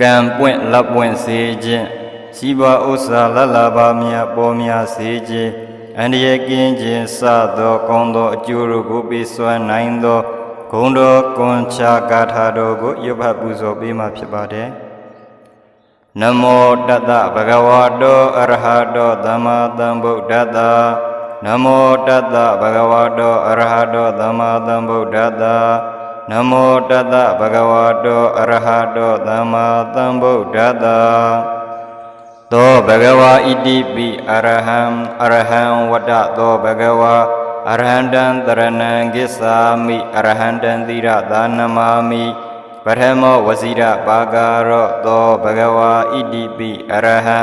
ကံပွင့်လက်ပွင့်စေခြင်းရှိပါဥစ္စာလတ်လာပါမြတ်ပေါ်များစေခြင်းအန္တရာယ်ကင်းခြင်းစသောကောင်းသောအကျိုးတို့ကိုပေးစွမ်းနိုင်သောဂုဏ်တော်ကွန်ချာကာထာတော်ကိုရွတ်ဖတ်ပူဇော်ပေးမှဖြစ်ပါတယ်နမောတတဗဂဝတောအရဟတောသမ္မာသမ္ဗုဒ္ဓတ္တနမောတတဗဂဝတောအရဟတောသမ္မာသမ္ဗုဒ္ဓတ္တ နမောတတဗဂဝတောအရဟတောသမ္မာသမ္ဗုဒ္ဓတ္တသောဘဂဝါဣတိပိအရဟံအရဟံဝတ္တသောဘဂဝါအရဟံတံတရဏံကိစ္ဆာမိအရဟံတံသီရသာနမာမိပထမောဝစီရပါကာရောသောဘဂဝါဣတိပိအရဟံ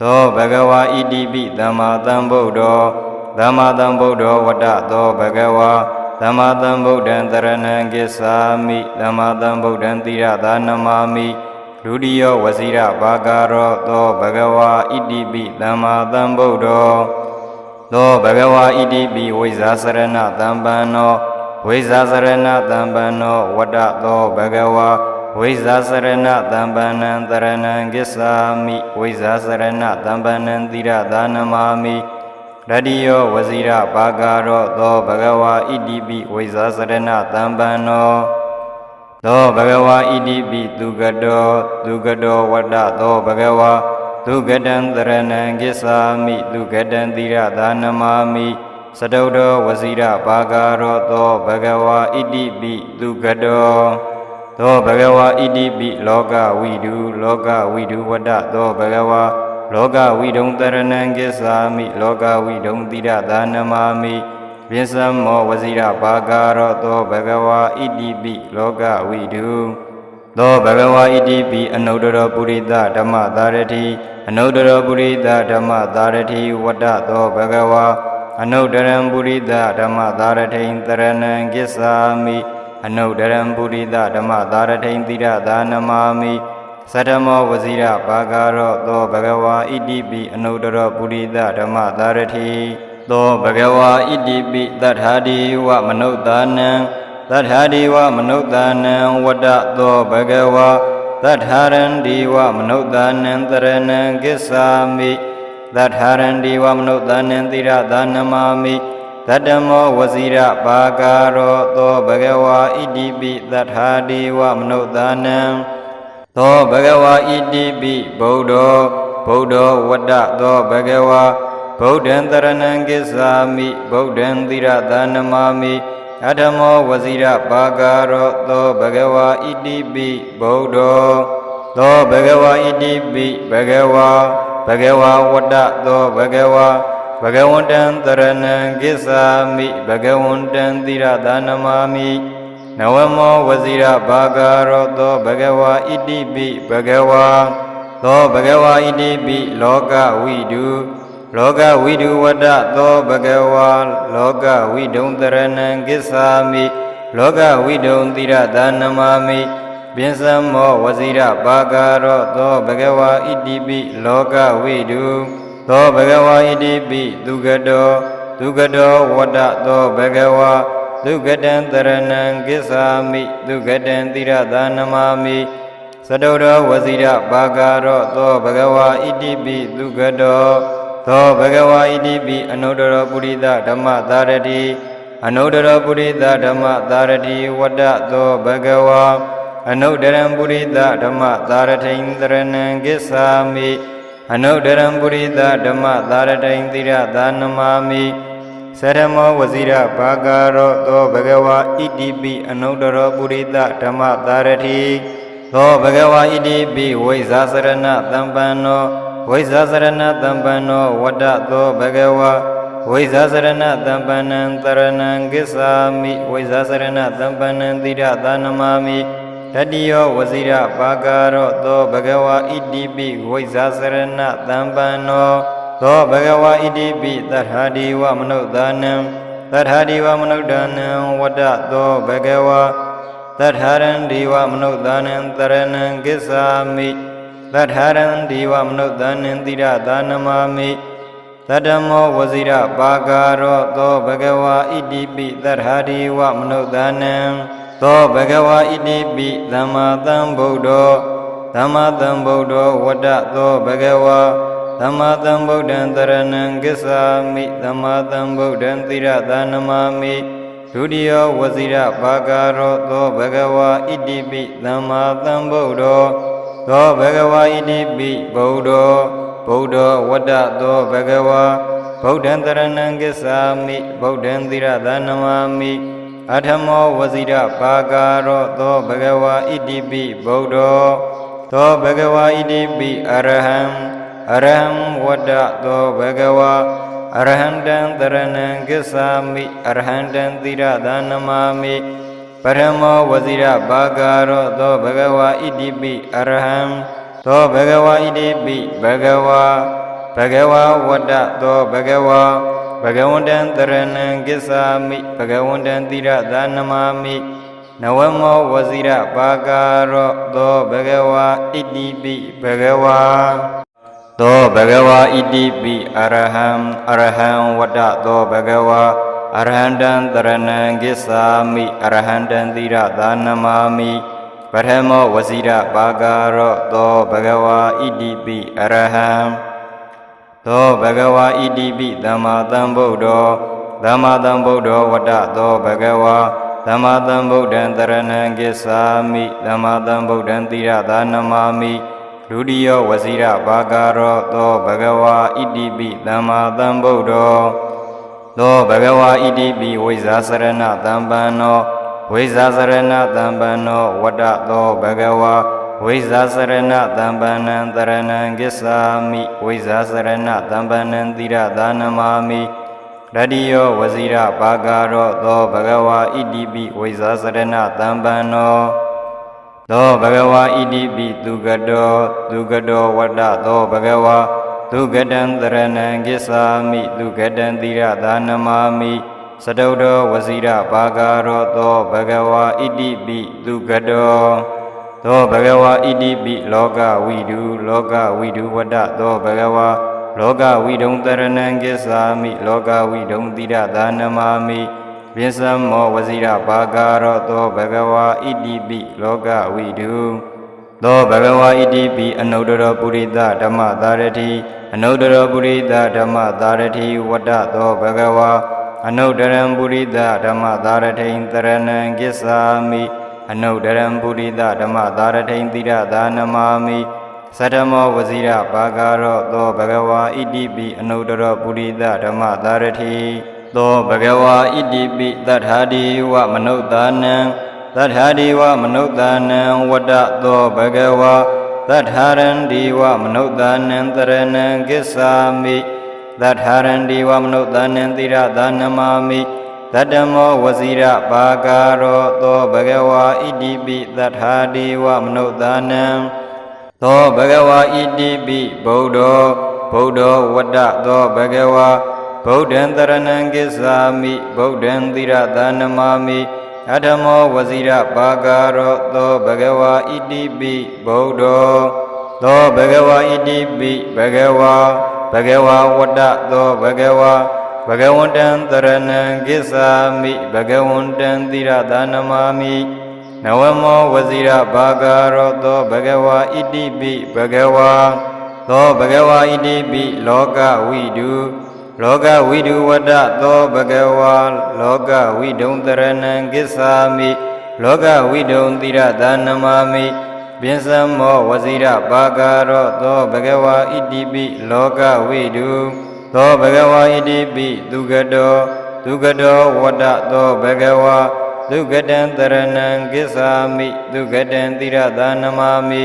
သောဘဂဝါဣတိပိသမ္မာသမ္ဗုဒ္ဓောသမ္မာသမ္ဗုဒ္ဓောဝတ္တသောဘဂဝါ သမ္မာသမ္ဗုဒ္ဓံတရဏံကိစ္ဆာမိသမ္မာသမ္ဗုဒ္ဓံသီရသာနမာမိဒုတိယဝစီရပါကာရောသောဘဂဝါဣတိပိသမ္မာသမ္ဗုဒ္ဓောသောဘဂဝါဣတိပိဝိဇာစရဏတံပန္နောဝိဇာစရဏတံပန္နောဝတ္တသောဘဂဝါဝိဇာစရဏတံပန္နံတရဏံကိစ္ဆာမိဝိဇာစရဏတံပန္နံသီရသာနမာမိ ရတိယောဝဇိရပါကာရောသောဘဂဝါဣတိပိဝိဇာစရဏတံပန္နောသောဘဂဝါဣတိပိသူကတောသူကတောဝတ္တသောဘဂဝါဒုက္ကတံတရဏံကိစ္ဆာမိဒုက္ကတံသီရသာနမာမိစတုဒ္ဓဝစီရပါကာရောသောဘဂဝါဣတိပိဒုက္ကတောသောဘဂဝါဣတိပိလောကဝိတုလောကဝိတုဝတ္တသောဘဂဝါ လောကဝိတုံတရဏံကိစ္ဆာမိလောကဝိတုံသီရသာနမာမိပိစမောဝစီရပါကာရောသောဘဂဝါဣတိပိလောကဝိတုသောဘဂဝါဣတိပိအနုတ္တရပုရိသဓမ္မသာရတိအနုတ္တရပုရိသဓမ္မသာရတိဝတ္တသောဘဂဝါအနုတ္တရံပုရိသဓမ္မသာရထိန်တရဏံကိစ္ဆာမိအနုတ္တရံပုရိသဓမ္မသာရထိန်သီရသာနမာမိ သတ္တမောဝဇိရပါကာရောသောဘဂဝါဣတိပိအနုတ္တရပုရိသဓမ္မသာရတိသောဘဂဝါဣတိပိတထာဒီဝမနုဿာနံသတ္ထာဒီဝမနုဿာနံဝတ္တသောဘဂဝါသတ္ထာရံဒီဝမနုဿာနံတရဏံကိစ္ဆာမိသတ္ထာရံဒီဝမနုဿာနံသီရသာနမာမိသတ္တမောဝစီရပါကာရောသောဘဂဝါဣတိပိသတ္ထာဒီဝမနုဿာနံ သောဘဂဝါဣတိပိဗုဒ္ဓောဗုဒ္ဓောဝတ္တသောဘဂဝါဗုဒ္ဓံတရဏံကိစ္ဆာမိဗုဒ္ဓံသီရသာနမာမိအထမောဝစီရပါကာရောသောဘဂဝါဣတိပိဗုဒ္ဓောသောဘဂဝါဣတိပိဘဂဝါဘဂဝါဝတ္တသောဘဂဝါဘဂဝန္တံတရဏံကိစ္ဆာမိဘဂဝန္တံသီရသာနမာမိ နဝမောဝစီရပါကာရောသောဘဂဝါဣတိပိဘဂဝါသောဘဂဝါဣတိပိလောကဝိတုလောကဝိတုဝတ္တသောဘဂဝါလောကဝိဒုံတရဏံကိစ္ဆာမိလောကဝိဒုံသီရသာနမာမိပင်စမောဝစီရပါကာရောသောဘဂဝါဣတိပိလောကဝိတုသောဘဂဝါဣတိပိဒုက္ကတောဒုက္ကတောဝတ္တသောဘဂဝါ ဒုက္ကတံတရဏံကိစ္ဆာမိဒုက္ကတံသီရသာနမာမိသတုဒ္ဓဝစီရပါကာရောသောဘဂဝါဣတိပိဒုက္ကတောသောဘဂဝါဣတိပိအနုတ္တရပုရိသဓမ္မသာရတိအနုတ္တရပုရိသဓမ္မသာရတိဝတ္တသောဘဂဝါအနုတ္တရံပုရိသဓမ္မသာရထိန်တရဏံကိစ္ဆာမိအနုတ္တရံပုရိသဓမ္မသာရထိန်သီရသာနမာမိ သရမောဝစီရဘာကာရောသောဘဂဝါဣတိပိအနုတ္တရပုရိသဓမ္မသာရတိသောဘဂဝါဣတိပိဝိဇာစရဏတံပန္နောဝိဇာစရဏတံပန္နောဝတ္တသောဘဂဝါဝိဇာစရဏတံပန္နံတရဏံကိစ္ဆာမိဝိဇာစရဏတံပန္နံသီရသာနမာမိတတိယောဝစီရပါကာရောသောဘဂဝါဣတိပိဝိဇာစရဏတံပန္နော သောဘဂဝါဣတိပိသတ္ထာဒီဝမနုဿာနံသတ္ထာဒီဝမနုဿာနံဝတ္တသောဘဂဝါသတ္ထာရံဒီဝမနုဿာနံတရဏံကိစ္ဆာမိသတ္ထာရံဒီဝမနုဿာနံတိရသာနမာမိသတ္တမောဝစီရပါကာရောသောဘဂဝါဣတိပိသတ္ထာဒီဝမနုဿာနံသောဘဂဝါဣတိပိသမ္မာသမ္ဗုဒ္ဓောသမ္မာသမ္ဗုဒ္ဓောဝတ္တသောဘဂဝါ သမ္မာသမ္ဗုဒ္ဓံတရဏံကိစ္ဆာမိသမ္မာသမ္ဗုဒ္ဓံသီရသာနမမိဒုတိယဝဇိရဘာဂရောသောဘဂဝါဣတိပိသမ္မာသမ္ဗုဒ္ဓောသောဘဂဝါဣတိပိဗုဒ္ဓောဗုဒ္ဓောဝတ္တသောဘဂဝါဗုဒ္ဓံတရဏံကိစ္ဆာမိဗုဒ္ဓံသီရသာနမမိအထမောဝဇိရပါကာရောသောဘဂဝါဣတိပိဗုဒ္ဓောသောဘဂဝါဣတိပိအရဟံ အရဟံဝတ္တသောဘဂဝါအရဟံတံတရဏံကိစ္ဆာမိအရဟံတံသီရသာနမမိပရမောဝဇိရပါကာရောသောဘဂဝါဣတိပိအရဟံသောဘဂဝါဣတိပိဘဂဝါဘဂဝါဝတ္တသောဘဂဝါဘဂဝန္တံတရဏံကိစ္ဆာမိဘဂဝန္တံသီရသာနမမိနဝမောဝဇိရပါကာရောသောဘဂဝါဣတိပိဘဂဝါ သောဘဂဝါဣတိပိအရဟံအရဟံဝတ္တသောဘဂဝါအရဟံတံတရဏံကိစ္ဆာမိအရဟံတံသီရသာနမမိပထမောဝဇိရပါကာရောသောဘဂဝါဣတိပိအရဟံသောဘဂဝါဣတိပိသမ္မာသမ္ဗုဒ္ဓောသမ္မာသမ္ဗုဒ္ဓောဝတ္တသောဘဂဝါသမ္မာသမ္ဗုဒ္ဓံတရဏံကိစ္ဆာမိသမ္မာသမ္ဗုဒ္ဓံတိရသာနမမိ ဒုတိယဝစီရဘာဂရောသောဘဂဝါဣတိပိသမ္မာသမ္ဗုဒ္ဓောသောဘဂဝါဣတိပိဝိဇာစရဏတံပန္နောဝိဇာစရဏတံပန္နောဝတ္တသောဘဂဝါဝိဇာစရဏတံပန္နံတရဏံကိစ္ဆာမိဝိဇာစရဏတံပန္နံသီရသာနမာမိရတ္တိယောဝဇိရပါကာရောသောဘဂဝါဣတိပိဝိဇာစရဏတံပန္နော သောဘဂဝါဣတိပိသူကတောသူကတောဝတ္တသောဘဂဝါသူကတံတရဏံကိစ္ဆာမိသူကတံသီရသာနမာမိစတုတ္တောဝဇိရပါကာရောသောဘဂဝါဣတိပိသူကတောသောဘဂဝါဣတိပိလောကဝိတုလောကဝိတုဝတ္တသောဘဂဝါလောကဝိတုံတရဏံကိစ္ဆာမိလောကဝိတုံတိရသာနမမိ ပိစမောဝဇိရပါကာရောသောဘဂဝါဣတိပိလောကဝိတုသောဘဂဝါဣတိပိအနုတ္တရပုရိသဓမ္မသာရတိအနုတ္တရပုရိသဓမ္မသာရတိဝတ္တသောဘဂဝါအနုတ္တရံပုရိသဓမ္မသာရထိန်တရဏံကိစ္ဆာမိအနုဒရံပုရိသဓမ္မသာရထိန်တိရသာနမာမိသတ္တမောဝဇိရဘာဂရောသောဘဂဝါဣတိပိအနုဒရပုရိသဓမ္မသာရထိ သောဘဂဝါဣတိပိတထာဒီဝမနုဿာနံတထာဒီဝမနုဿာနံဝတ္တသောဘဂဝါတထာရန္ဒီဝမနုဿာနံတရဏံကိစ္ဆာမိတထာရန္ဒီဝမနုဿာနံတိရသာနမာမိတတ္တမောဝဇိရပါကာရောသောဘဂဝါဣတိပိသတ္ထာဒီဝမနုဿာနံသောဘဂဝါဣတိပိဗုဒ္ဓောဗုဒ္ဓောဝတ္တသောဘဂဝါ ဗုဒ္ဓံတရဏံကိစ္ဆာမိဗုဒ္ဓံသီရသာနမမိအထမောဝဇိရပါကာရောသောဘဂဝါဣတိပိဗုဒ္ဓောသောဘဂဝါဣတိပိဘဂဝါဘဂဝါဝတ္တသောဘဂဝါဘဂဝန္တံတရဏံကိစ္ဆာမိဘဂဝန္တံသီရသာနမမိနဝမောဝဇိရဘာဂရောသောဘဂဝါဣတိပိဘဂဝါသောဘဂဝါဣတိပိလောကဝိတု လောကဝိတုဝတ္တသောဘဂဝါလောကဝိတုံတရဏံကိစ္ဆာမိလောကဝိတုံသီရသာနမမိပိစမောဝဇိရဘာဂရောသောဘဂဝါဣတိပိလောကဝိတုသောဘဂဝါဣတိပိသူကတောသူကတောဝတ္တသောဘဂဝါသူကတံတရဏံကိစ္ဆာမိသူကတံသီရသာနမမိ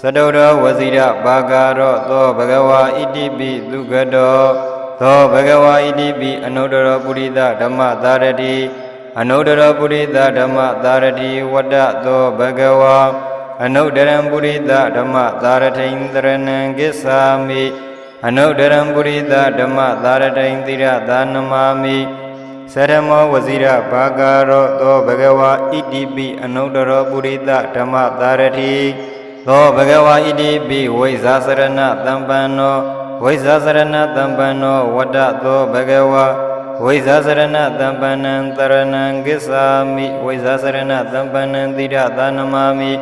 သတုတော်ဝဇိရဘာဂရောသောဘဂဝါဣတိပိသူကတော သောဘဂဝါဣတိပိအနုတ္တရပုရိသဓမ္မသာရတိအနုတ္တရပုရိသဓမ္မသာရတိဝတ္တသောဘဂဝါအနုတ္တရံပုရိသဓမ္မသာရထိန်တရဏံကိစ္ဆာမိအနုဒ္ဒရံပုရိသဓမ္မသာရတိန်သီရသာနမမိသရမောဝဇိရဘာဂရောသောဘဂဝါဣတိပိအနုဒ္ဒရောပုရိသဓမ္မသာရတိသောဘဂဝါဣတိပိဝိဇာစရဏတံပန္နော ဝိဇာစရဏတံပန္နောဝတ္တသောဘဂဝါဝိဇာစရဏတံပန္နံတရဏံကိစ္ဆာမိဝိဇာစရဏတံပန္နံသီရသာနမာမိ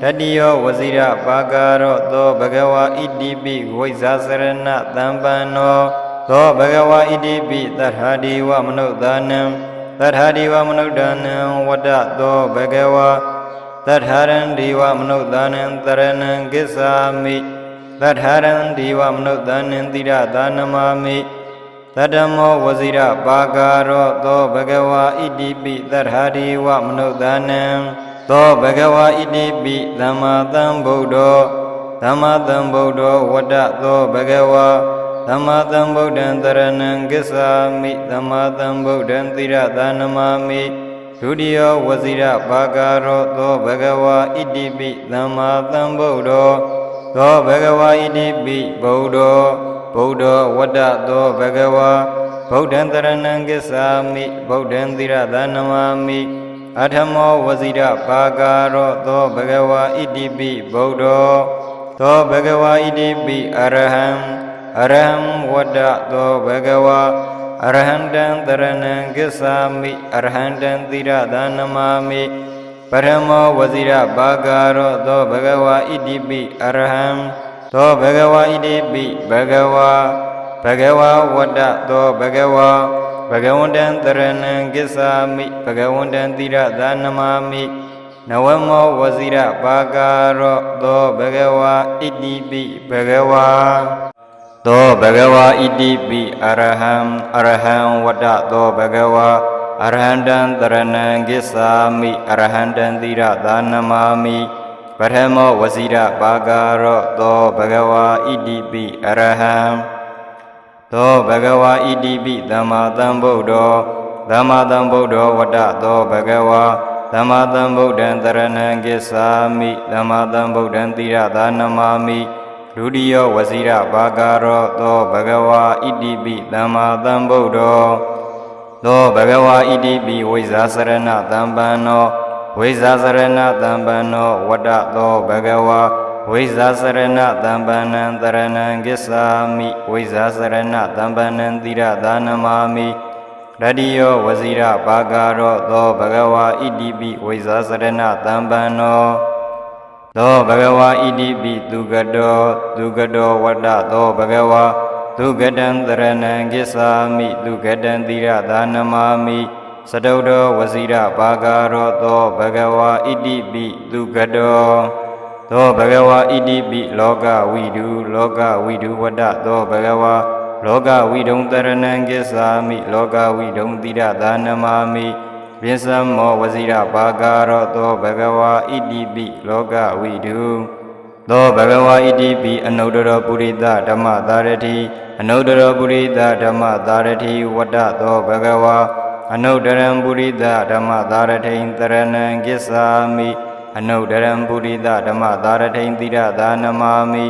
တတိယောဝစီရပါကာရောသောဘဂဝါဣတိပိဝိဇာစရဏတံပန္နောသောဘဂဝါဣတိပိတထာဒီဝမနုဿာနံတထာဒီဝမနုဿာနံဝတ္တသောဘဂဝါတထာရံဒီဝမနုဿာနံတရဏံကိစ္ဆာမိ တထာရံဒီဝမနုဿာနံသီရသာနမာမိတတမောဝစီရပါကာရောသောဘဂဝါဣတိပိတထာဒီဝမနုဿာနံသောဘဂဝါဣတိပိသမ္မာသမ္ဗုဒ္ဓောသမ္မာသမ္ဗုဒ္ဓောဝတ္တသောဘဂဝါသမ္မာသမ္ဗုဒ္ဓံတရဏံကိစ္ဆာမိသမ္မာသမ္ဗုဒ္ဓံသီရသာနမာမိဒုတိယဝစီရပါကာရောသောဘဂဝါဣတိပိသမ္မာသမ္ဗုဒ္ဓော သောဘဂဝါဣတိပိဗုဒ္ဓောဗုဒ္ဓောဝတ္တသောဘဂဝါဗုဒ္ဓံတရဏံကိစ္ဆာမိဗုဒ္ဓံသီရသာနမာမိအထမောဝစီရပါကာရောသောဘဂဝါဣတိပိဗုဒ္ဓောသောဘဂဝါဣတိပိအရဟံအရဟံဝတ္တသောဘဂဝါအရဟံတံတရဏံကိစ္ဆာမိအရဟံတံသီရသာနမာမိ ပရမောဝစီရပါကာရောသောဘဂဝါဣတိပိအရဟံသောဘဂဝါဣတိပိဘဂဝါဘဂဝါဝတ္တသောဘဂဝါဘဂဝန္တံတရဏံကိစ္ဆာမိဘဂဝန္တံသီရသာနမာမိနဝမောဝစီရပါကာရောသောဘဂဝါဣတိပိဘဂဝါသောဘဂဝါဣတိပိအရဟံအရဟံဝတ္တသောဘဂဝါ အရဟံတံတရဏံကိစ္ဆာမိအရဟံတံသီရသာနမာမိပထမောဝစီရပါကာရောသောဘဂဝါဣတိပိအရဟံသောဘဂဝါဣတိပိသမ္မာသမ္ဗုဒ္ဓောသမ္မာသမ္ဗုဒ္ဓောဝတ္တသောဘဂဝါသမ္မာသမ္ဗုဒ္ဓံတရဏံကိစ္ဆာမိသမ္မာသမ္ဗုဒ္ဓံသီရသာနမာမိဒုတိယဝစီရပါကာရောသောဘဂဝါဣတိပိသမ္မာသမ္ဗုဒ္ဓော သောဘဂဝါဣတိပိဝိဇာစရဏတံပန္နောဝိဇာစရဏတံပန္နောဝတ္တသောဘဂဝါဝိဇာစရဏတံပန္နံတရဏံကိစ္ဆာမိဝိဇာစရဏတံပန္နံသီရသာနမာမိရတိယောဝစီရပါကာရောသောဘဂဝါဣတိပိဝိဇာစရဏတံပန္နောသောဘဂဝါဣတိပိသူကတောသူကတောဝတ္တသောဘဂဝါ သူကတံတရဏံကိစ္ဆာမိသူကတံသီရသာနမာမိစတုဒ္ဓောဝစီရပါကာရောသောဘဂဝါဣတိပိသူကတောသောဘဂဝါဣတိပိလောကဝိတုလောကဝိတုဝတ္တသောဘဂဝါလောကဝိဒုံတရဏံကိစ္ဆာမိလောကဝိဒုံသီရသာနမာမိပိစမောဝစီရပါကာရောသောဘဂဝါဣတိပိလောကဝိတုသောဘဂဝါဣတိပိအနုတ္တရောပုရိသဓမ္မသာရတိ အနုတ္တရောပုရိသဓမ္မသာရတိဝတ္တသောဘဂဝါအနုတ္တရံပုရိသဓမ္မသာရထိန်တရဏံကိစ္ဆာမိအနုတ္တရံပုရိသဓမ္မသာရထိန်သီရသာနမာမိ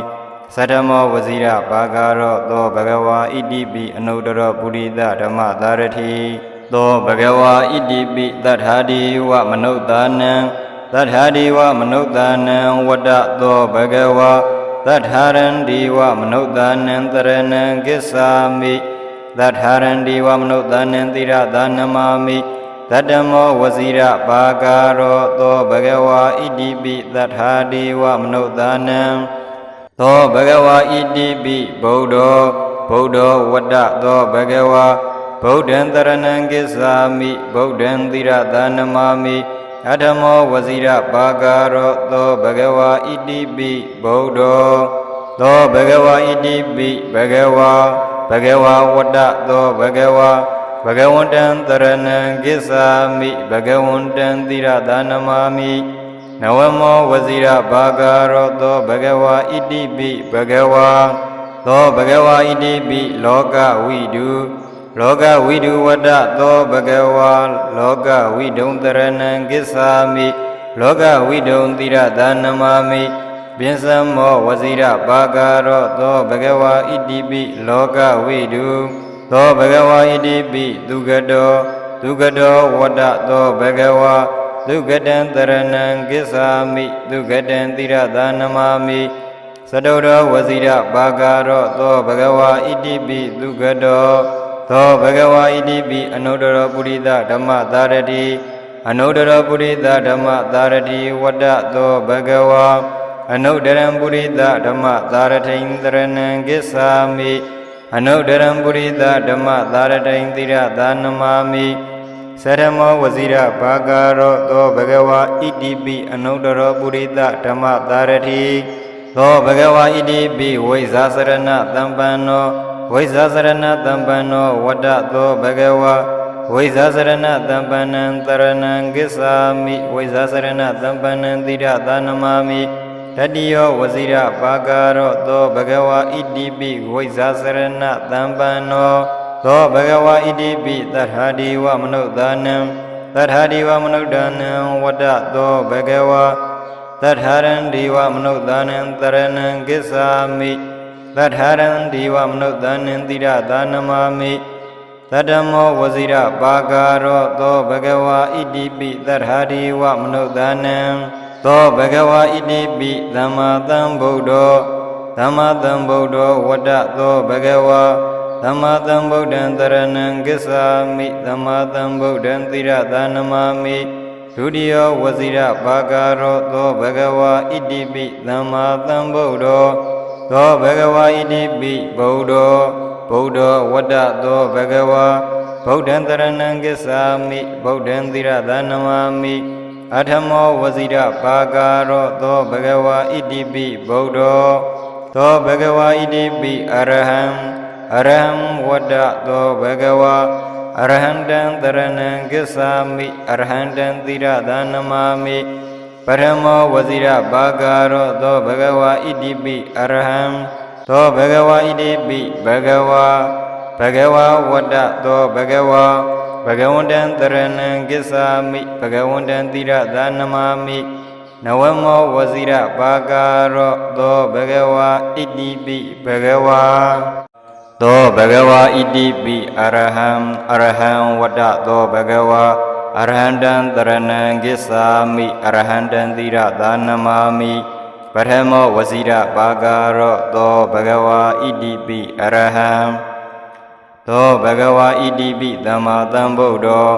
သတ္တမောဝစီရပါကာရောသောဘဂဝါဣတိပိအနုတ္တရောပုရိသဓမ္မသာရတိသောဘဂဝါဣတိပိတထာဒီဝမနုဿာနံတထာဒီဝမနုဿာနံဝတ္တသောဘဂဝါ တထာရံဒီဝမနုဿာနံတရဏံကိစ္ဆာမိတထာရံဒီဝမနုဿာနံသီရသာနမာမိတတမောဝစီရပါကာရောသောဘဂဝါဣတိပိတထာဒီဝမနုဿာနံသောဘဂဝါဣတိပိဗုဒ္ဓောဗုဒ္ဓောဝတ္တသောဘဂဝါဗုဒ္ဓံတရဏံကိစ္ဆာမိဗုဒ္ဓံသီရသာနမာမိ အထမောဝစီရပါကာရောသောဘဂဝါဣတိပိဗုဒ္ဓောသောဘဂဝါဣတိပိဘဂဝါဘဂဝါဝတ္တသောဘဂဝါဘဂဝန္တံတရဏံကိစ္ဆာမိဘဂဝန္တံသီရသာနမာမိနဝမောဝစီရဘာဂရောသောဘဂဝါဣတိပိဘဂဝါသောဘဂဝါဣတိပိလောကဝိတု လောကဝိတုဝတ္တသောဘဂဝါလောကဝိဒုံတရဏံကိစ္ဆာမိလောကဝိဒုံသီရသာနမာမိပင်စမောဝစီရပါကာရောသောဘဂဝါဣတိပိလောကဝိတုသောဘဂဝါဣတိပိသူကတောသူကတောဝတ္တသောဘဂဝါဒုက္ကတံတရဏံကိစ္ဆာမိဒုက္ကတံသီရသာနမာမိသတုတော်ဝစီရပါကာရောသောဘဂဝါဣတိပိဒုက္ကတော သောဘဂဝါဣတိပိအနုတ္တရပုရိသဓမ္မသာရတိအနုတ္တရပုရိသဓမ္မသာရတိဝတ္တသောဘဂဝါအနုတ္တရံပုရိသဓမ္မသာရထိန်တရဏံကိစ္ဆာမိအနုတ္တရံပုရိသဓမ္မသာရထိန်တိရသာနမာမိသရမောဝဇိရဘာဂရောသောဘဂဝါဣတိပိအနုတ္တရပုရိသဓမ္မသာရတိသောဘဂဝါဣတိပိဝိဇာစရဏတံပန္နော ဝိဇာစရဏတံပန္နောဝတ္တသောဘဂဝါဝိဇာစရဏတံပန္နံတရဏံကိစ္ဆာမိဝိဇာစရဏတံပန္နံတိရသာနမာမိတတိယောဝဇိရပါကာရောသောဘဂဝါဣတိပိဝိဇာစရဏတံပန္နောသောဘဂဝါဣတိပိသတ္ထာဒီဝမနုဿာနံသတ္ထာဒီဝမနုဿာနံဝတ္တသောဘဂဝါတထာရံဒီဝမနုဿာနံတရဏံကိစ္ဆာမိ တထာရံဒီဝမနုဿာနံတိရသာနမာမိတတမောဝဇိရပါကာရောသောဘဂဝါဣတိပိတထာဒီဝမနုဿာနံသောဘဂဝါဣတိပိသမ္မာသမ္ဗုဒ္ဓောသမ္မာသမ္ဗုဒ္ဓောဝတ္တသောဘဂဝါသမ္မာသမ္ဗုဒ္ဓံတရဏံကိစ္ဆာမိသမ္မာသမ္ဗုဒ္ဓံတိရသာနမာမိဒုတိယဝဇိရဘာဂရောသောဘဂဝါဣတိပိသမ္မာသမ္ဗုဒ္ဓော သောဘဂဝါဣတိပိဗုဒ္ဓောဗုဒ္ဓောဝတ္တသောဘဂဝါဗုဒ္ဓံတရဏံကိစ္ဆာမိဗုဒ္ဓံသီရသနမာမိအထမောဝဇိရဘာဂရောသောဘဂဝါဣတိပိဗုဒ္ဓောသောဘဂဝါဣတိပိအရဟံအရဟံဝတ္တသောဘဂဝါအရဟံတံတရဏံကိစ္ဆာမိအရဟံတံသီရသာနမာမိ ပရမောဝဇိရဘာဂရောသောဘဂဝါဣတိပိအရဟံသောဘဂဝါဣတိပိဘဂဝါဘဂဝါဝတ္တသောဘဂဝါဘဂဝန္တံတရဏံကိစ္ဆာမိဘဂဝန္တံသီရသာနမာမိနဝမောဝဇိရဘာဂရောသောဘဂဝါဣတိပိဘဂဝါသောဘဂဝါဣတိပိအရဟံအရဟံဝတ္တသောဘဂဝါ အရဟန္တံတရဏံကိစ္ဆာမိအရဟန္တံသီရသာနမာမိပထမောဝဇိရပါကာရောသောဘဂဝါဣတိပိအရဟံသောဘဂဝါဣတိပိသမ္မာသမ္ဗုဒ္ဓော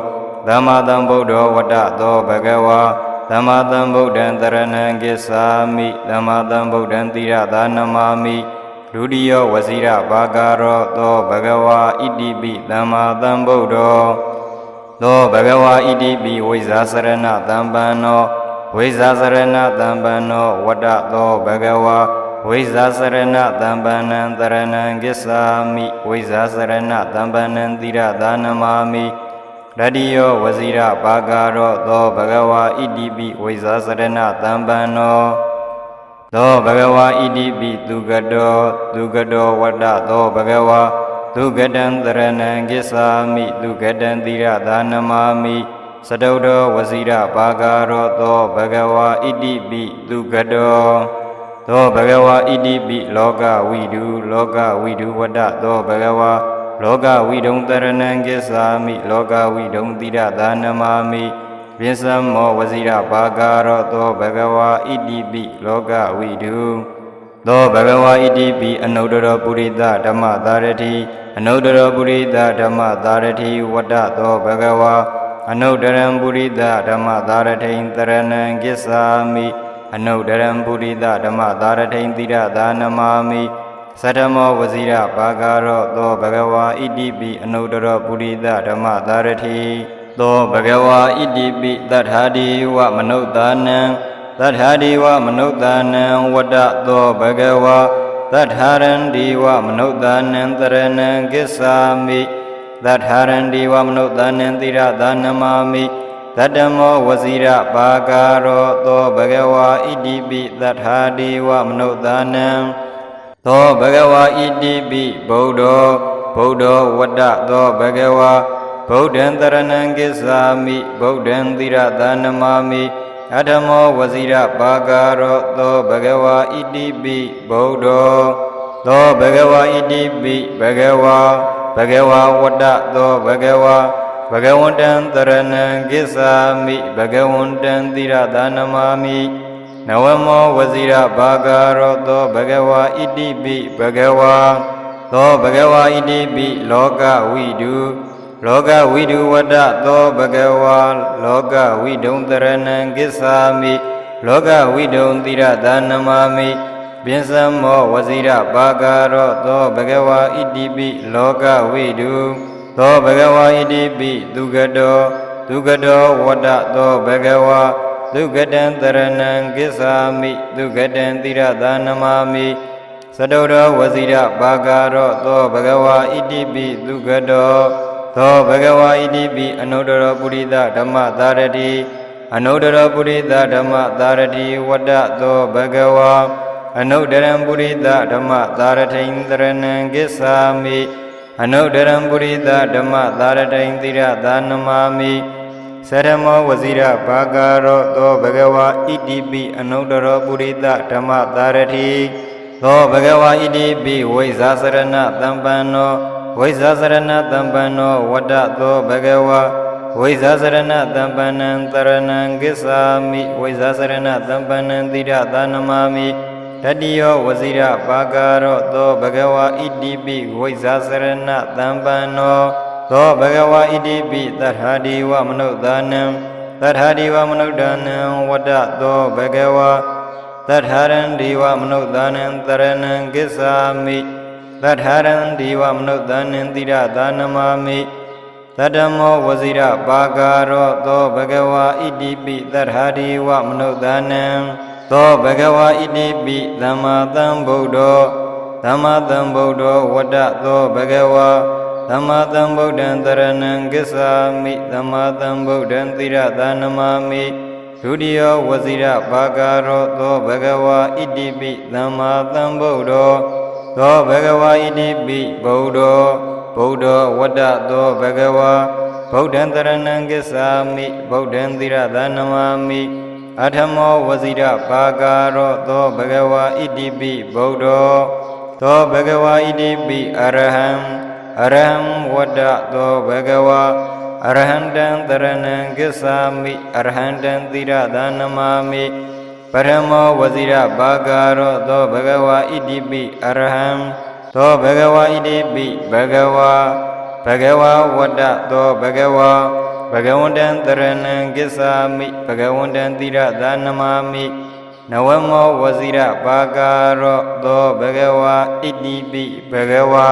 သမ္မာသမ္ဗုဒ္ဓောဝတ္တသောဘဂဝါသမ္မာသမ္ဗုဒ္ဓံတရဏံကိစ္ဆာမိသမ္မာသမ္ဗုဒ္ဓံသီရသာနမာမိဒုတိယဝဇိရဘာဂရောသောဘဂဝါဣတိပိသမ္မာသမ္ဗုဒ္ဓော သောဘဂဝါဣတိပိဝိဇာစရဏတံပန္နောဝိဇာစရဏတံပန္နောဝတ္တသောဘဂဝါဝိဇာစရဏတံပန္နံတရဏံကိစ္ဆာမိဝိဇာစရဏတံပန္နံသီရသာနမာမိရတိယောဝဇိရဘာဂရောသောဘဂဝါဣတိပိဝိဇာစရဏတံပန္နောသောဘဂဝါဣတိပိသူကတောသူကတောဝတ္တသောဘဂဝါ သူကတံတရဏံကိစ္ဆာမိသူကတံသီရသာနမာမိစတုတောဝစီရဘာဂရောသောဘဂဝါဣတိပိသူကတောသောဘဂဝါဣတိပိလောကဝိတုလောကဝိတုဝတ္တသောဘဂဝါလောကဝိတုံတရဏံကိစ္ဆာမိလောကဝိတုံသီရသာနမာမိပိစမောဝဇိရဘာဂရောသောဘဂဝါဣတိပိလောကဝိတု သောဘဂဝါဣတိပိအနုတ္တရပုရိသဓမ္မသာရတိအနုတ္တရပုရိသဓမ္မသာရတိဝတ္တသောဘဂဝါအနုတ္တရံပုရိသဓမ္မသာရထိန်တရဏံကိစ္ဆာမိအနုတ္တရံပုရိသဓမ္မသာရထိန်တိရသာနမာမိသတ္တမောဝဇိရဘာဂရောသောဘဂဝါဣတိပိအနုတ္တရပုရိသဓမ္မသာရတိသောဘဂဝါဣတိပိတထာဒီဝမနုဿာနံ တထာဒီဝမနုဿာနံဝတ္တသောဘဂဝါတထာရံဒီဝမနုဿာနံတရဏံကိစ္ဆာမိတထာရံဒီဝမနုဿာနံတိရသာနမာမိတတမောဝဇိရပါကာရောသောဘဂဝါဣတိပိတထာဒီဝမနုဿာနံသောဘဂဝါဣတိပိဗုဒ္ဓောဗုဒ္ဓောဝတ္တသောဘဂဝါဗုဒ္ဓံတရဏံကိစ္ဆာမိဗုဒ္ဓံသီရသာနမာမိ အထမောဝဇိရပါကာရောသောဘဂဝါဣတိပိဗုဒ္ဓောသောဘဂဝါဣတိပိဘဂဝါဘဂဝါဝတ္တသောဘဂဝါဘဂဝန္တံတရဏံကိစ္ဆာမိဘဂဝန္တံသီရသာနမာမိနဝမောဝဇိရဘာဂရောသောဘဂဝါဣတိပိဘဂဝါသောဘဂဝါဣတိပိလောကဝိတု လောကဝိတုဝတ္တသောဘဂဝါလောကဝိဒုံတရဏံကိစ္ဆာမိလောကဝိဒုံတိရဒါနမမိပိစမောဝဇိရပါကာရောသောဘဂဝါဣတိပိလောကဝိတုသောဘဂဝါဣတိပိသူကတောသူကတောဝတ္တသောဘဂဝါဒုက္ကတံတရဏံကိစ္ဆာမိဒုက္ကတံတိရဒါနမမိသတုရောဝဇိရပါကာရောသောဘဂဝါဣတိပိသူကတော သောဘဂဝါဣတိပိအနုတ္တရောပုရိသဓမ္မသာရတိအနုတ္တရောပုရိသဓမ္မသာရတိဝတ္တသောဘဂဝါအနုတ္တရံပုရိသဓမ္မသာရထိန်တရဏံကိစ္ဆာမိအနုတ္တရံပုရိသဓမ္မသာရထိန်တိရသာနမမိသရမောဝဇိရဘာဂရောသောဘဂဝါဣတိပိအနုတ္တရောပုရိသဓမ္မသာရတိသောဘဂဝါဣတိပိဝိဇာစရဏတံပန္နော ဝိဇာစရဏတံပန္နောဝတ္တသောဘဂဝါဝိဇာစရဏတံပန္နံတရဏံကိစ္ဆာမိဝိဇာစရဏတံပန္နံတိရသာနမမိတတိယောဝဇိရပါကာရောသောဘဂဝါဣတိပိဝိဇာစရဏတံပန္နောသောဘဂဝါဣတိပိတထာဒီဝမနုဿာနံတထာဒီဝမနုဿာနံဝတ္တသောဘဂဝါတထာရံဒီဝမနုဿာနံတရဏံကိစ္ဆာမိ တထာရံဒီဝမနုဿာနံတိရသာနမမိတတမောဝဇိရပါကာရောသောဘဂဝါဣတိပိတထာဒီဝမနုဿာနံသောဘဂဝါဣတိပိသမ္မာသမ္ဗုဒ္ဓောသမ္မာသမ္ဗုဒ္ဓောဝတ္တသောဘဂဝါသမ္မာသမ္ဗုဒ္ဓံတရဏံကိစ္ဆာမိသမ္မာသမ္ဗုဒ္ဓံသီရသာနမမိဒုတိယဝဇိရဘာဂရောသောဘဂဝါဣတိပိသမ္မာသမ္ဗုဒ္ဓော သောဘဂဝါဣတိပိဗုဒ္ဓောဗုဒ္ဓောဝတ္တသောဘဂဝါဗုဒ္ဓံတရဏံကိစ္ဆာမိဗုဒ္ဓံသီရသာနမမိအထမောဝဇိရဘာဂရောသောဘဂဝါဣတိပိဗုဒ္ဓောသောဘဂဝါဣတိပိအရဟံအရဟံဝတ္တသောဘဂဝါအရဟံတံတရဏံကိစ္ဆာမိအရဟံတံသီရသာနမမိ ပရမောဝဇိရဘာဂရောသောဘဂဝါဣတိပိအရဟံသောဘဂဝါဣတိပိဘဂဝါဘဂဝါဝတ္တသောဘဂဝါဘဂဝန္တံတရဏံကိစ္ဆာမိဘဂဝန္တံသီရသာနမမိနဝမောဝဇိရဘာဂရောသောဘဂဝါဣတိပိဘဂဝါ